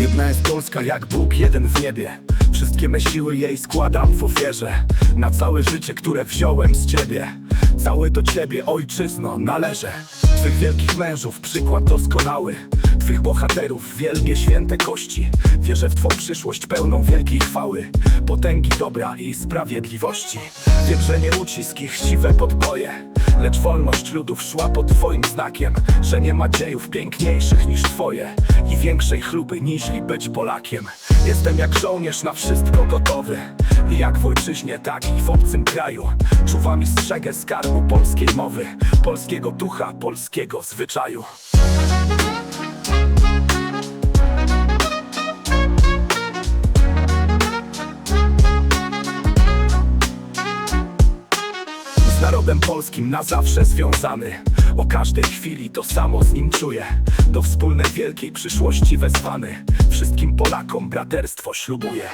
Jedna jest Polska jak Bóg, jeden w niebie. Wszystkie me siły jej składam w ofierze. Na całe życie, które wziąłem z ciebie Całe do ciebie, ojczyzno, należę. Twych wielkich mężów, przykład doskonały. Twych bohaterów, wielkie święte kości. Wierzę w Twą przyszłość pełną wielkiej chwały Potęgi dobra i sprawiedliwości. Wiem, że nie ucisk i chciwe podboje Lecz wolność ludów szła pod Twoim znakiem Że nie ma dziejów piękniejszych niż Twoje I większej chluby niźli być Polakiem. Jestem jak żołnierz na wszystko gotowy I jak w ojczyźnie, tak i w obcym kraju. Czuwam i strzegę skarbu polskiej mowy Polskiego ducha, polskiego zwyczaju. Z narodem polskim na zawsze związany. O każdej chwili to samo z nim czuję. Do wspólnej wielkiej przyszłości wezwany. Wszystkim Polakom braterstwo ślubuję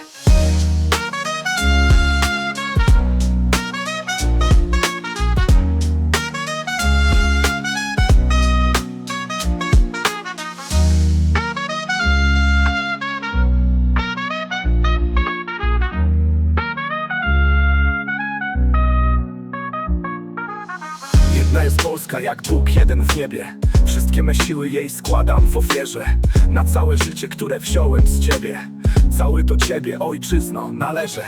Polska jak Bóg, jeden w niebie. Wszystkie me siły jej składam w ofierze. Na całe życie, które wziąłem z ciebie. Cały do ciebie, ojczyzno, należę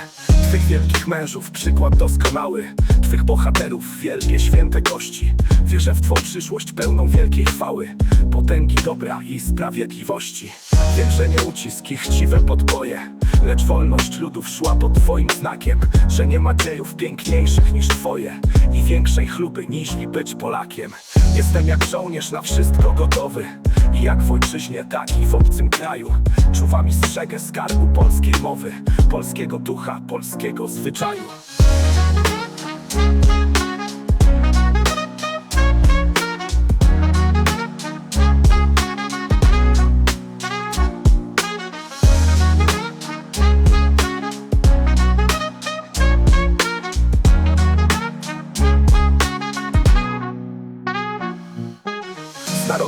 Twych wielkich mężów, przykład doskonały Twych bohaterów, wielkie święte kości. Wierzę w Twą przyszłość pełną wielkiej chwały Potęgi dobra i sprawiedliwości. Wiem, że nie ucisk i chciwe podboje Lecz wolność ludów szła pod Twoim znakiem Że nie ma dziejów piękniejszych niż Twoje I większej chluby niż być Polakiem. Jestem jak żołnierz na wszystko gotowy jak w ojczyźnie, tak i w obcym kraju. Czuwam strzegę skarbu polskiej mowy Polskiego ducha, polskiego zwyczaju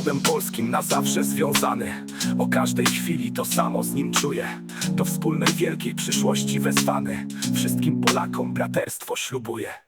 narodem polskim na zawsze związany. O każdej chwili to samo z nim czuję. Do wspólnej wielkiej przyszłości wezwany. Wszystkim Polakom braterstwo ślubuję